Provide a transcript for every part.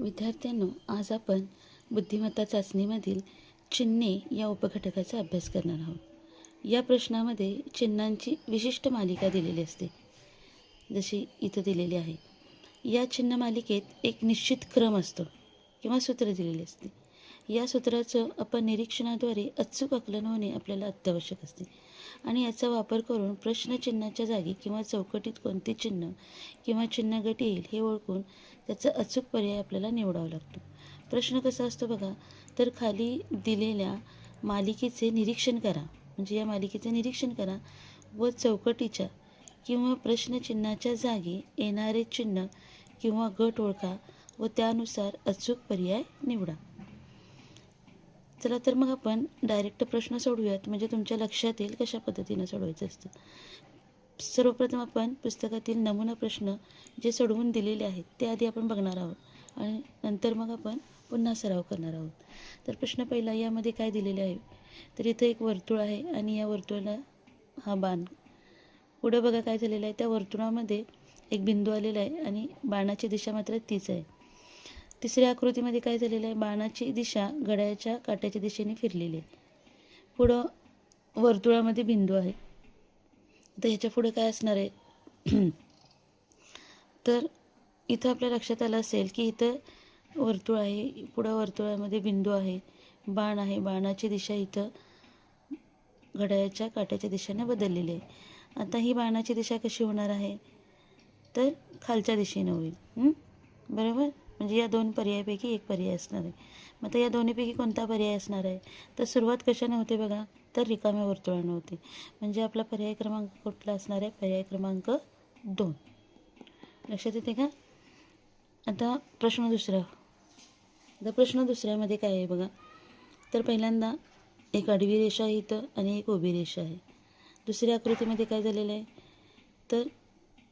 विद्यार्थ्यांनो आज आपण बुद्धिमत्ता चाचणीमधील चिन्हे या उपघटकाचा अभ्यास करणार आहोत. या प्रश्नामध्ये चिन्हांची विशिष्ट मालिका दिलेली असते जशी इथं दिलेली आहे. या चिन्ह मालिकेत एक निश्चित क्रम असतो किंवा सूत्र दिलेले असते. या सूत्राचं आपण निरीक्षणाद्वारे अचूक आकलन होणे आपल्याला अत्यावश्यक असते. आणि याचा वापर करून प्रश्नचिन्हाच्या जागी किंवा चौकटीत कोणते चिन्ह किंवा चिन्ह गट येईल हे ओळखून त्याचा अचूक पर्याय आपल्याला निवडावा लागतो. प्रश्न कसा असतो बघा तर खाली दिलेल्या मालिकेचे निरीक्षण करा. म्हणजे या मालिकेचे निरीक्षण करा व चौकटीच्या किंवा प्रश्नचिन्हाच्या जागी येणारे चिन्ह किंवा गट ओळखा व त्यानुसार अचूक पर्याय निवडा. चला तर मग आपण डायरेक्ट प्रश्न सोडवूयात म्हणजे तुमच्या लक्षात येईल कशा पद्धतीनं सोडवायचं असतं. सर्वप्रथम आपण पुस्तकातील नमुना प्रश्न जे सोडवून दिलेले आहेत ते आधी आपण बघणार आहोत. आणि नंतर मग आपण पुन्हा सराव करणार आहोत. तर प्रश्न पहिला यामध्ये काय दिलेले आहे? तर इथं एक वर्तुळ आहे आणि या वर्तुळाला हा बाण. पुढं बघा काय झालेलं आहे. त्या वर्तुळामध्ये एक बिंदू आलेला आहे आणि बाणाची दिशा मात्र तीच आहे. तिसऱ्या आकृतीमध्ये काय झालेलं आहे? बाणाची दिशा घड्याळच्या काट्याच्या दिशेने फिरलेली आहे. पुढं वर्तुळामध्ये बिंदू आहे. तर ह्याच्या पुढे काय असणार आहे? तर इथं आपल्या लक्षात आलं असेल की इथं वर्तुळ आहे. पुढं वर्तुळामध्ये बिंदू आहे. बाण आहे. बाणाची दिशा इथं घड्याळ्याच्या काट्याच्या दिशेने बदललेली आहे. आता ही बाणाची दिशा कशी होणार आहे? तर खालच्या दिशेनं होईल. बरोबर? म्हणजे या दोन पर्यायापैकी एक पर्याय असणार आहे. मग आता या दोन्हीपैकी कोणता पर्याय असणार आहे? तर सुरुवात कशाने होते बघा? तर रिकाम्या वर्तुळाने होते. म्हणजे आपला पर्याय क्रमांक कुठला असणार आहे? पर्याय क्रमांक दोन. लक्षात येते का? आता प्रश्न दुसरा. आता प्रश्न दुसऱ्यामध्ये काय आहे बघा? तर पहिल्यांदा एक आडवी रेषा आहे इथं आणि एक उभी रेषा आहे. दुसऱ्या आकृतीमध्ये काय झालेलं आहे? तर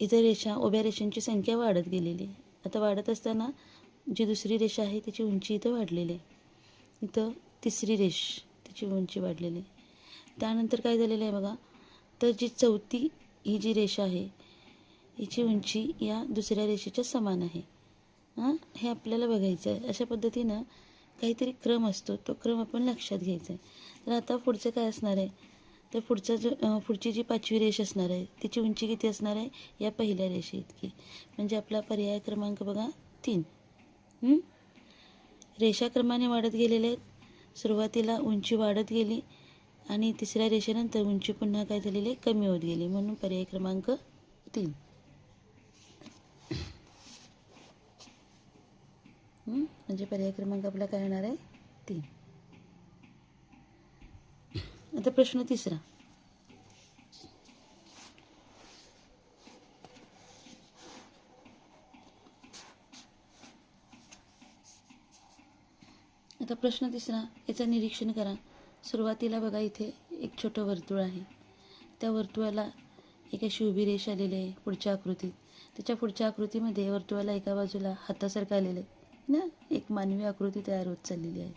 इथं रेषा उभ्या रेषांची संख्या वाढत गेलेली आहे. आता वाढत असताना जी दुसरी रेषा आहे त्याची उंची इथं वाढलेली आहे. इथं तिसरी रेष त्याची उंची वाढलेली आहे. त्यानंतर काय झालेलं आहे बघा तर जी चौथी ही जी रेषा आहे हिची उंची या दुसऱ्या रेषेच्या समान आहे. हां? हे आपल्याला बघायचं आहे. अशा पद्धतीनं काहीतरी क्रम असतो तो क्रम आपण लक्षात घ्यायचा आहे. तर आता पुढचं काय असणार आहे? तर पुढचा जो पुढची जी पाचवी रेष असणार आहे तिची उंची किती असणार आहे? या पहिल्या रेषे इतकी म्हणजे आपला पर्याय क्रमांक बघा तीन. रेषाक्रमाने वाढत गेलेले आहेत. सुरुवातीला उंची वाढत गेली आणि तिसऱ्या रेषेनंतर उंची पुन्हा काय झालेली आहे? कमी होत गेली. म्हणून पर्याय क्रमांक तीन. म्हणजे पर्याय क्रमांक आपला काय येणार आहे? तीन. आता प्रश्न तिसरा. आता प्रश्न तिसरा याचं निरीक्षण करा. सुरुवातीला बघा इथे एक छोटं वर्तुळ आहे. त्या वर्तुळाला एक अशी उभी रेष आलेली आहे पुढच्या आकृतीत. त्याच्या पुढच्या आकृतीमध्ये वर्तुळाला एका बाजूला हातासारखं आलेलं आहे. ना? एक मानवी आकृती तयार होत चाललेली आहे.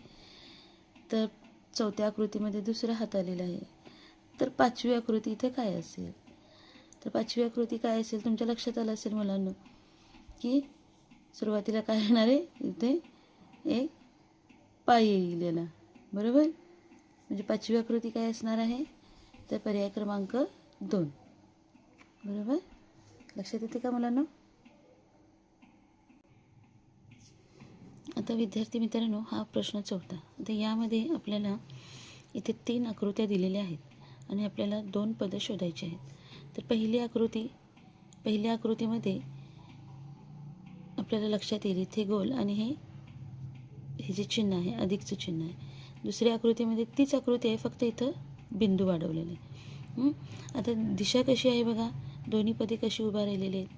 तर चौथ्या आकृतीमध्ये दुसरा हात आलेला आहे. तर पाचवी आकृती इथे काय असेल? तर पाचवी आकृती काय असेल? तुमच्या लक्षात आलं असेल मुलांना की सुरुवातीला काय येणार आहे? इथे एक पाय येईल याला बरोबर? म्हणजे पाचवी आकृती काय असणार आहे? तर पर्याय क्रमांक दोन. बरोबर? लक्षात येते का मुलांना? आता विद्यार्थी मित्रांनो हा प्रश्न चौथा. तर यामध्ये आपल्याला इथे तीन आकृत्या दिलेल्या आहेत आणि आपल्याला दोन पदं शोधायची आहेत. तर पहिली आकृती पहिल्या आकृतीमध्ये आपल्याला लक्षात येईल इथे गोल आणि हे हे जे चिन्ह आहे अधिकचं चिन्ह आहे. दुसऱ्या आकृतीमध्ये तीच आकृती आहे फक्त इथं बिंदू वाढवलेले. आता दिशा कशी आहे बघा? दोन्ही पदे कशी उभा राहिलेली आहेत?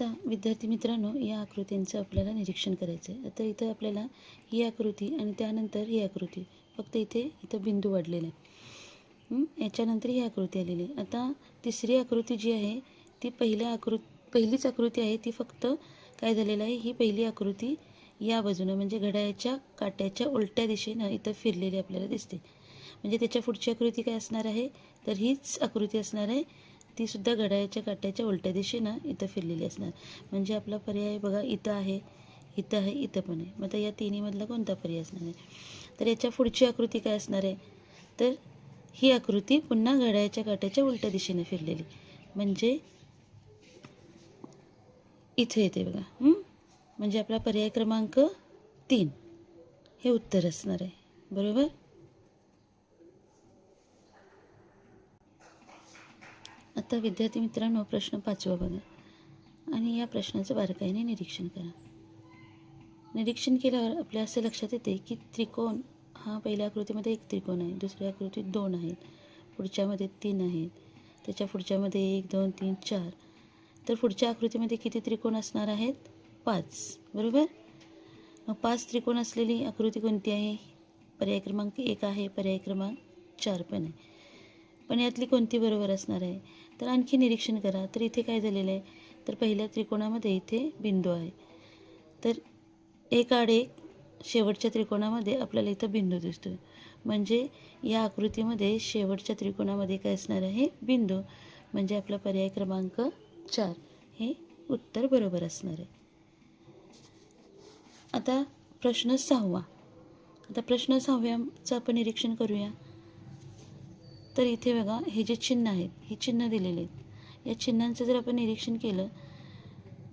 आता विद्यार्थी मित्रांनो या आकृतींचं आपल्याला निरीक्षण करायचं आहे आता इथं आपल्याला ही आकृती आणि त्यानंतर ही आकृती फक्त इथे इथं बिंदू वाढलेला आहे याच्यानंतर ही आकृती आलेली आहे. आता तिसरी आकृती जी आहे ती पहिल्या आकृती पहिलीच आकृती आहे ती फक्त काय झालेलं आहे ही पहिली आकृती या बाजूनं म्हणजे घड्याळ्याच्या काट्याच्या उलट्या दिशेनं इथं फिरलेली आपल्याला दिसते. म्हणजे त्याच्या पुढची आकृती काय असणार आहे? तर हीच आकृती असणार आहे ती सुद्धा घड्याळाच्या काट्याच्या उलट्या दिशेनं इथं फिरलेली असणार. म्हणजे आपला पर्याय बघा इथं आहे इथं आहे इथं पण आहे. मग आता या तिन्हीमधला कोणता पर्याय असणार आहे? तर याच्या पुढची आकृती काय असणार आहे? तर ही आकृती पुन्हा घड्याळ्याच्या काट्याच्या उलट्या दिशेने फिरलेली. म्हणजे इथे येते बघा. म्हणजे आपला पर्याय क्रमांक तीन. हे उत्तर असणार आहे. बरोबर? आता विद्यार्थी मित्रांनो प्रश्न पाचवा बघा. आणि या प्रश्नाचं बारकाईने निरीक्षण करा. निरीक्षण केल्यावर आपल्या असं लक्षात येते की त्रिकोण हा पहिल्या आकृतीमध्ये एक त्रिकोण आहे दुसऱ्या आकृतीत दोन आहेत पुढच्यामध्ये तीन आहेत त्याच्या पुढच्यामध्ये एक दोन तीन चार. तर पुढच्या आकृतीमध्ये किती त्रिकोण असणार आहेत? पाच. बरोबर? मग पाच त्रिकोण असलेली आकृती कोणती आहे? पर्याय क्रमांक एक आहे पर्याय क्रमांक चार पण आहे. पण यातली कोणती बरोबर असणार आहे? तर आणखी निरीक्षण करा. तर इथे काय झालेलं आहे? तर पहिल्या त्रिकोणामध्ये इथे बिंदू आहे. तर एक आड एक शेवटच्या त्रिकोणामध्ये आपल्याला इथं बिंदू दिसतो म्हणजे या आकृतीमध्ये शेवटच्या त्रिकोणामध्ये काय असणार आहे? बिंदू. म्हणजे आपला पर्याय क्रमांक चार. हे उत्तर बरोबर असणार आहे. आता प्रश्न सहावा. आता प्रश्न सहाव्याचं आपण निरीक्षण करूया. तर इथे बघा हे जे चिन्ह आहेत हे चिन्ह दिलेली आहेत. या चिन्हांचं जर आपण निरीक्षण केलं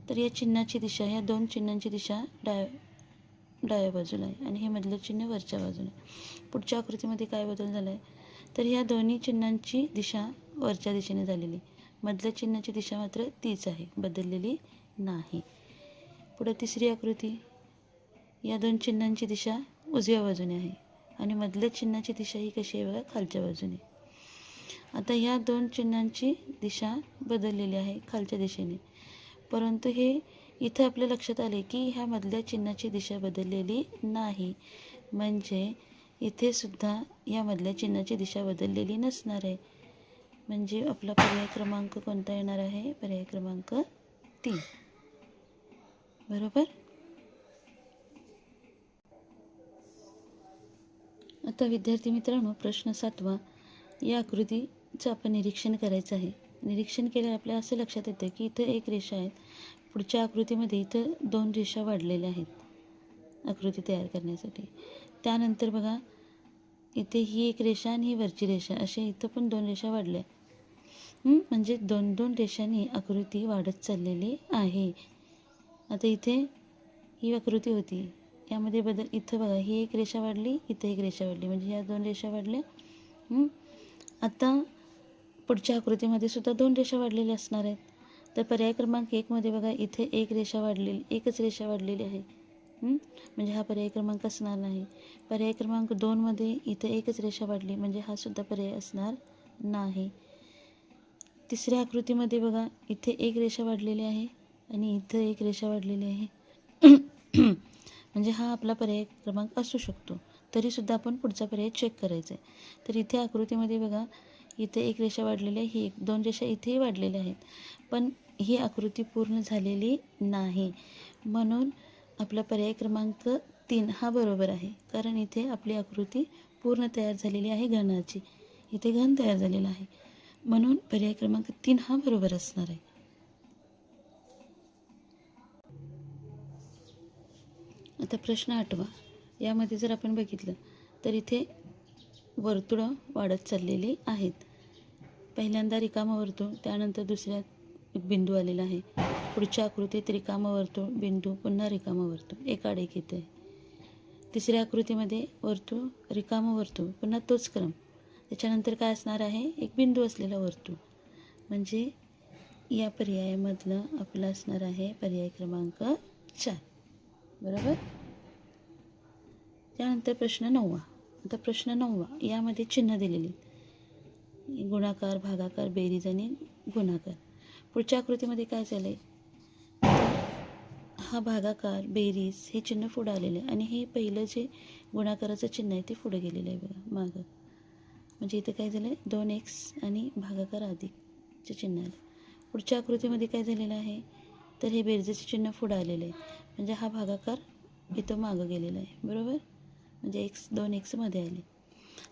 तर या चिन्हाची दिशा ह्या दोन चिन्हांची दिशा डाय डाव्या बाजूला आहे आणि हे मधलं चिन्ह वरच्या बाजूला आहे. पुढच्या आकृतीमध्ये काय बदल झाला आहे तर ह्या दोन्ही चिन्हांची दिशा वरच्या दिशेने झालेली. मधल्या चिन्हाची दिशा मात्र तीच आहे बदललेली नाही. पुढं तिसरी आकृती. या दोन चिन्हांची दिशा उजव्या बाजूने आहे आणि मधल्या चिन्हाची दिशा ही कशी आहे बघा खालच्या बाजूने. आता ह्या दोन चिन्हांची दिशा बदललेली आहे खालच्या दिशेने. परंतु हे इथं आपल्या लक्षात आले की ह्या मधल्या चिन्हाची दिशा बदललेली नाही. म्हणजे इथे सुद्धा या मधल्या चिन्हाची दिशा बदललेली नसणार आहे. म्हणजे आपला पर्याय क्रमांक कोणता येणार आहे? पर्याय क्रमांक तीन. बरोबर? आता विद्यार्थी मित्रांनो प्रश्न सातवा. या आकृतीचं आपण निरीक्षण करायचं आहे. निरीक्षण केल्यावर आपल्याला असं लक्षात येतं की इथं एक रेषा आहेत. पुढच्या आकृतीमध्ये इथं दोन रेषा वाढलेल्या आहेत. आकृती तयार करण्यासाठी. त्यानंतर बघा इथे ही एक रेषा आणि ही वरची रेषा अशा इथं पण दोन रेषा वाढल्या. म्हणजे दोन दोन रेषांनी आकृती वाढत चाललेली आहे. आता इथे ही आकृती होती. यामध्ये बदल इथं बघा ही एक रेषा वाढली इथं एक रेषा वाढली. म्हणजे ह्या दोन रेषा वाढल्या. आता पुढच्या आकृतीमध्ये सुद्धा दोन रेषा वाढलेल्या असणार आहेत. तर पर्याय क्रमांक एकमध्ये बघा इथे एक रेषा वाढलेली एकच रेषा वाढलेली आहे. म्हणजे हा पर्याय क्रमांक असणार नाही. पर्याय क्रमांक दोनमध्ये इथं एकच रेषा वाढली म्हणजे हा सुद्धा पर्याय असणार नाही. तिसऱ्या आकृतीमध्ये बघा इथे एक रेषा वाढलेली आहे आणि इथं एक रेषा वाढलेली आहे. म्हणजे हा आपला पर्याय क्रमांक असू शकतो. तरीसुद्धा आपण पुढचा पर्याय चेक करायचा आहे. तर इथे आकृतीमध्ये बघा इथे एक रेषा वाढलेली आहे ही एक दोन रेषा इथेही वाढलेल्या आहेत. पण ही आकृती पूर्ण झालेली नाही. म्हणून आपला पर्याय क्रमांक तीन हा बरोबर आहे. कारण इथे आपली आकृती पूर्ण तयार झालेली आहे घनाची. इथे घन तयार झालेला आहे. म्हणून पर्याय क्रमांक तीन हा बरोबर असणार आहे. आता प्रश्न आठवा. यामध्ये जर आपण बघितलं तर इथे वर्तुळं वाढत चाललेली आहेत. पहिल्यांदा रिकामं वर्तुळ त्यानंतर दुसऱ्या एक बिंदू आलेला आहे. पुढच्या आकृतीत रिकामं वर्तुळ बिंदू पुन्हा रिकामं वर्तुळ. एकाड एक आहे तिसऱ्या आकृतीमध्ये वर्तुळ रिकामं वर्तुळ पुन्हा तोच क्रम. त्याच्यानंतर काय असणार आहे? एक बिंदू असलेला वर्तुळ. म्हणजे या पर्यायामधलं आपलं असणार आहे पर्याय क्रमांक चार. बरोबर? त्यानंतर प्रश्न नववा. आता प्रश्न नववा. यामध्ये चिन्ह दिलेली. आहेत. गुणाकार भागाकार बेरीज आणि गुणाकार. पुढच्या आकृतीमध्ये काय झालं आहे हा भागाकार बेरीज हे चिन्ह पुढं आलेलं आहे आणि हे पहिलं जे गुणाकाराचं चिन्ह आहे ते पुढे गेलेलं आहे बघा मागं. म्हणजे इथं काय झालं आहे दोन एक्स आणि भागाकार अधिकचे चिन्ह आलं. पुढच्या आकृतीमध्ये काय झालेलं आहे? तर हे बेरजेचे चिन्ह पुढं आलेलं आहे. म्हणजे हा भागाकार इथं मागं गेलेला आहे. बरोबर? म्हणजे एक्स दोन एक्समध्ये आले.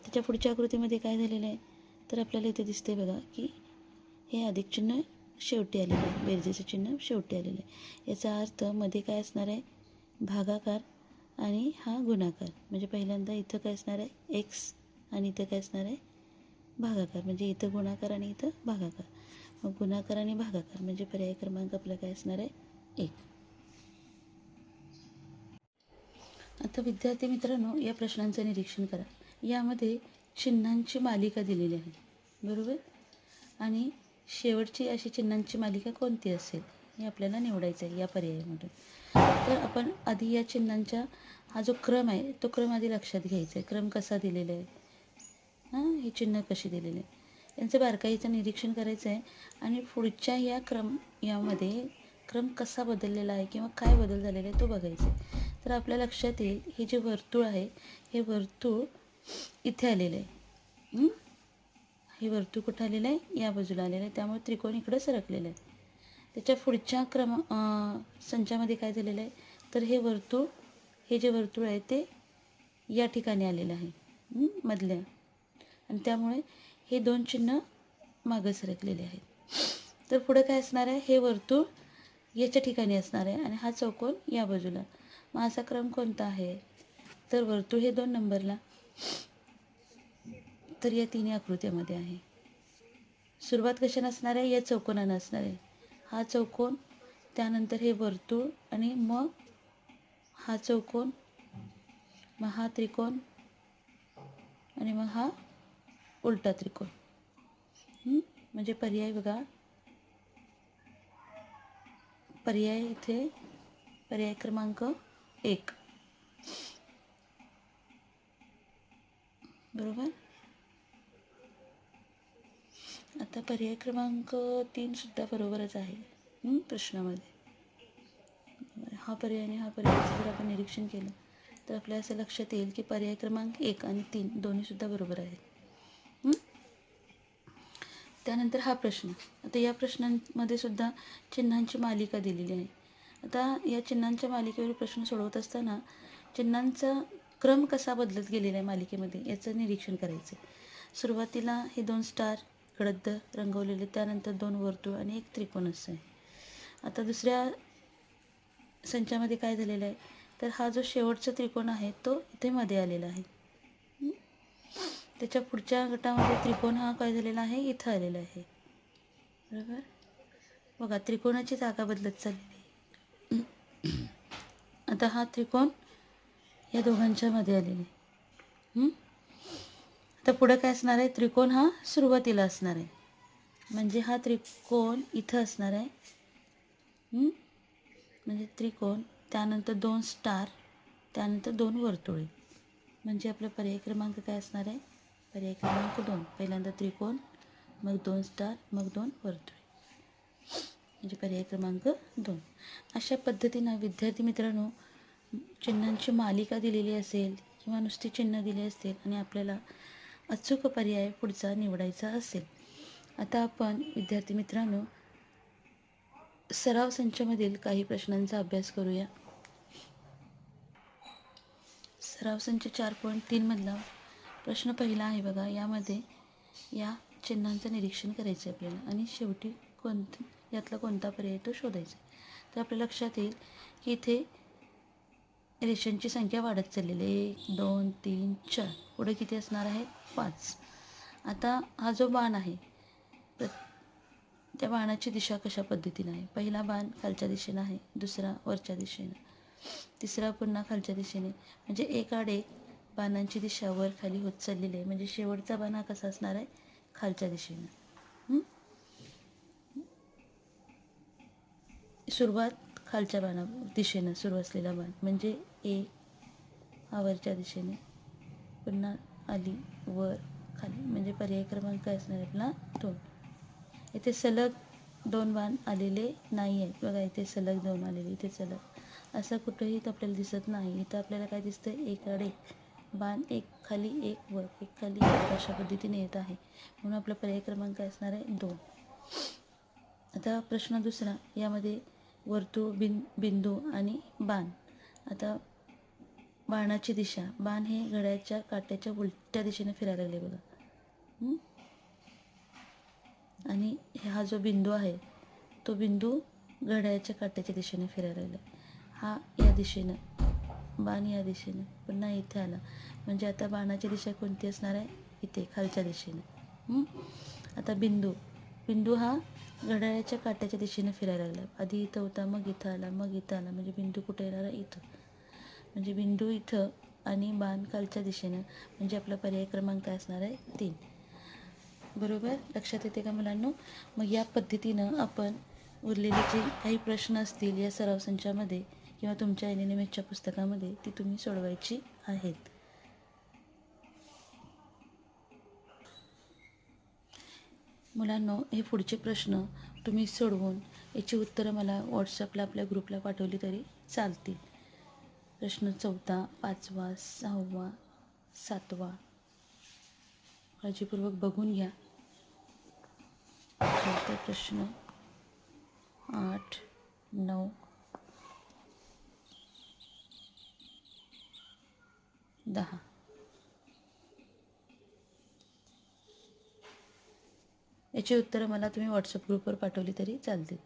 त्याच्या पुढच्या आकृतीमध्ये काय झालेलं आहे? तर आपल्याला इथे दिसते बघा की हे अधिक चिन्ह शेवटी आलेलं आहे. बेरजेचं चिन्ह शेवटी आलेलं आहे. याचा अर्थमध्ये काय असणार आहे? भागाकार आणि हा गुणाकार. म्हणजे पहिल्यांदा इथं काय असणार आहे? एक्स आणि इथं काय असणार आहे? भागाकार. म्हणजे इथं गुणाकार आणि इथं भागाकार. मग गुणाकार आणि भागाकार म्हणजे पर्याय क्रमांक आपला काय असणार आहे? एक. तर विद्यार्थी मित्रांनो या प्रश्नांचं निरीक्षण करा. यामध्ये चिन्हांची मालिका दिलेली आहे. बरोबर? आणि शेवटची अशी चिन्हांची मालिका कोणती असेल हे आपल्याला निवडायचं आहे या पर्यायामधून. तर आपण आधी या चिन्हांच्या हा जो क्रम आहे तो क्रम आधी लक्षात घ्यायचा आहे. क्रम कसा दिलेला आहे? हां हे चिन्ह कशी दिलेले आहे? यांचं बारकाईचं निरीक्षण करायचं आहे. आणि पुढच्या या क्रम यामध्ये क्रम कसा बदललेला आहे किंवा काय बदल झालेला आहे तो बघायचा. आहे तर आपल्या लक्षात येईल हे जे वर्तुळ आहे हे वर्तुळ इथे आलेलं आहे. हे? वर्तुळ कुठं आलेलं आहे? या बाजूला आलेलं आहे. त्यामुळे त्रिकोण इकडं सरकलेलं आहे. त्याच्या पुढच्या क्रम संचामध्ये काय झालेलं आहे? तर हे वर्तुळ हे जे वर्तुळ आहे ते या ठिकाणी आलेलं आहे. मधल्या. आणि त्यामुळे हे दोन चिन्ह मागं सरकलेले आहेत. तर पुढं काय असणार आहे? हे वर्तुळ याच्या ठिकाणी असणार आहे आणि हा चौकोन या बाजूला. मग असा क्रम कोणता आहे? तर वर्तुळ हे दोन नंबरला. तर या तिन्ही आकृत्यामध्ये आहे. सुरुवात कशाने असणार आहे? या चौकोनानं असणार आहे. हा चौकोन त्यानंतर हे वर्तुळ आणि मग हा चौकोन मग हा त्रिकोण आणि मग हा उलटा त्रिकोण. म्हणजे पर्याय बघा. पर्याय इथे. पर्याय क्रमांक एक. बरोबर? आता पर्याय क्रमांक तीन सुद्धा बरोबरच आहे प्रश्नामध्ये. हा पर्याय आणि हा पर्यायाचं जर आपण निरीक्षण केलं तर आपल्या असं लक्षात येईल की पर्याय क्रमांक एक आणि तीन दोन्हीसुद्धा बरोबर आहेत. त्यानंतर हा प्रश्न. आता या प्रश्नांमध्ये सुद्धा चिन्हांची मालिका दिलेली आहे. आता या चिन्हांच्या मालिकेवर प्रश्न सोडवत असताना चिन्हांचा क्रम कसा बदलत गेलेला आहे मालिकेमध्ये याचं निरीक्षण करायचं आहे सुरुवातीला हे दोन स्टार गडद रंगवलेले त्यानंतर दोन वर्तुळ आणि एक त्रिकोण असं आहे. आता दुसऱ्या संचामध्ये काय झालेलं आहे? तर हा जो शेवटचा त्रिकोण आहे तो इथे मध्ये आलेला आहे. त्याच्या पुढच्या गटामध्ये त्रिकोण हा काय झालेला आहे? इथं आलेला आहे. बरोबर? बघा त्रिकोणाची जागा बदलत चाललेली आहे. आता हा त्रिकोण या दोघांच्या मध्ये आलेला आहे. आता पुढं काय असणार आहे? त्रिकोण हा सुरुवातीला असणार आहे. म्हणजे हा त्रिकोण इथं असणार आहे. म्हणजे त्रिकोण त्यानंतर दोन स्टार त्यानंतर दोन वर्तुळे. म्हणजे आपला पर्याय क्रमांक काय असणार आहे? पर्याय क्रमांक दोन. पहिल्यांदा त्रिकोण मग दोन स्टार मग दोन वर्तुळे. म्हणजे पर्याय क्रमांक दोन. अशा पद्धतीनं विद्यार्थी मित्रांनो चिन्हांची मालिका दिलेली असेल किंवा नुसती चिन्ह दिली असतील आणि आपल्याला अचूक पर्याय पुढचा निवडायचा असेल. आता आपण विद्यार्थी मित्रांनो सराव संचामधील काही प्रश्नांचा अभ्यास करूया. सराव संच चार पॉईंट तीनमधला प्रश्न पहिला आहे बघा यामध्ये या चिन्हांचं निरीक्षण करायचं आहे आपल्याला. आणि शेवटी कोणतं यातला कोणता पर्याय तो शोधायचा आहे. तर आपल्या लक्षात येईल की इथे रेषांची संख्या वाढत चाललेली आहे. एक दोन तीन चार. पुढे किती असणार आहे? पाच. आता हा जो बाण आहे प्र त्या बाणाची दिशा कशा पद्धतीनं आहे? पहिला बाण खालच्या दिशेनं आहे दुसरा वरच्या दिशेनं. तिसरा पुन्हा खालच्या दिशेने. म्हणजे एक आड एक बाणांची दिशा वर खाली होत चाललेली आहे. म्हणजे शेवटचा बाण हा कसा असणार आहे? खालच्या दिशेनं. सुरुवात खालच्या बाणा दिशेनं सुरू असलेला बाण म्हणजे एक हा वरच्या दिशेने. पुन्हा आली वर खाली. म्हणजे पर्याय क्रमांक काय असणार आपला दोन. इथे सलग दोन बाण आलेले नाही आहेत. बघा इथे सलग दोन आलेले इथे सलग. असं कुठंही तर आपल्याला दिसत नाही. इथं आपल्याला काय दिसतं एक आड एक बाण एक खाली एक वर एक खाली एक अशा पद्धतीने येत आहे. म्हणून आपला पर्याय क्रमांक असणार आहे दोन. आता प्रश्न दुसरा यामध्ये वर्तुळ बिन बिंदू आणि बाण. आता बाणाची दिशा बाण हे घड्याच्या काट्याच्या उलट्या दिशेने फिरायला लागले बघा. आणि हा जो बिंदू आहे तो बिंदू घड्याच्या काट्याच्या दिशेने फिरायला लागला. हा या दिशेनं. बाण या दिशेनं. पुन्हा इथे आला. म्हणजे आता बाणाची दिशा कोणती असणार आहे? इथे खालच्या दिशेनं. आता बिंदू. बिंदू हा घड्याळ्याच्या काट्याच्या दिशेनं फिरायला लागला. आधी इथं होता मग इथं आला मग इथं आला. म्हणजे बिंदू कुठे येणार आहे? इथं. म्हणजे बिंदू इथं आणि बाण खालच्या दिशेनं. म्हणजे आपला पर्याय क्रमांक काय असणार आहे? तीन. बरोबर? लक्षात येते का मुलांनो? मग या पद्धतीनं आपण उरलेले जे काही प्रश्न असतील या सराव संचामध्ये किंवा तुमच्या एन एन एमच्या पुस्तकामध्ये ती तुम्ही सोडवायची आहेत. मुलांनो हे पुढचे प्रश्न तुम्ही सोडवून याची उत्तरं मला व्हॉट्सअपला आपल्या ग्रुपला पाठवली तरी चालतील. प्रश्न चौथा पाचवा सहावा सातवा. काळजीपूर्वक बघून घ्या. चौथा प्रश्न आठ नऊ याची उत्तरं मला तुम्ही व्हॉट्सअप ग्रुपवर पाठवली तरी चालतील.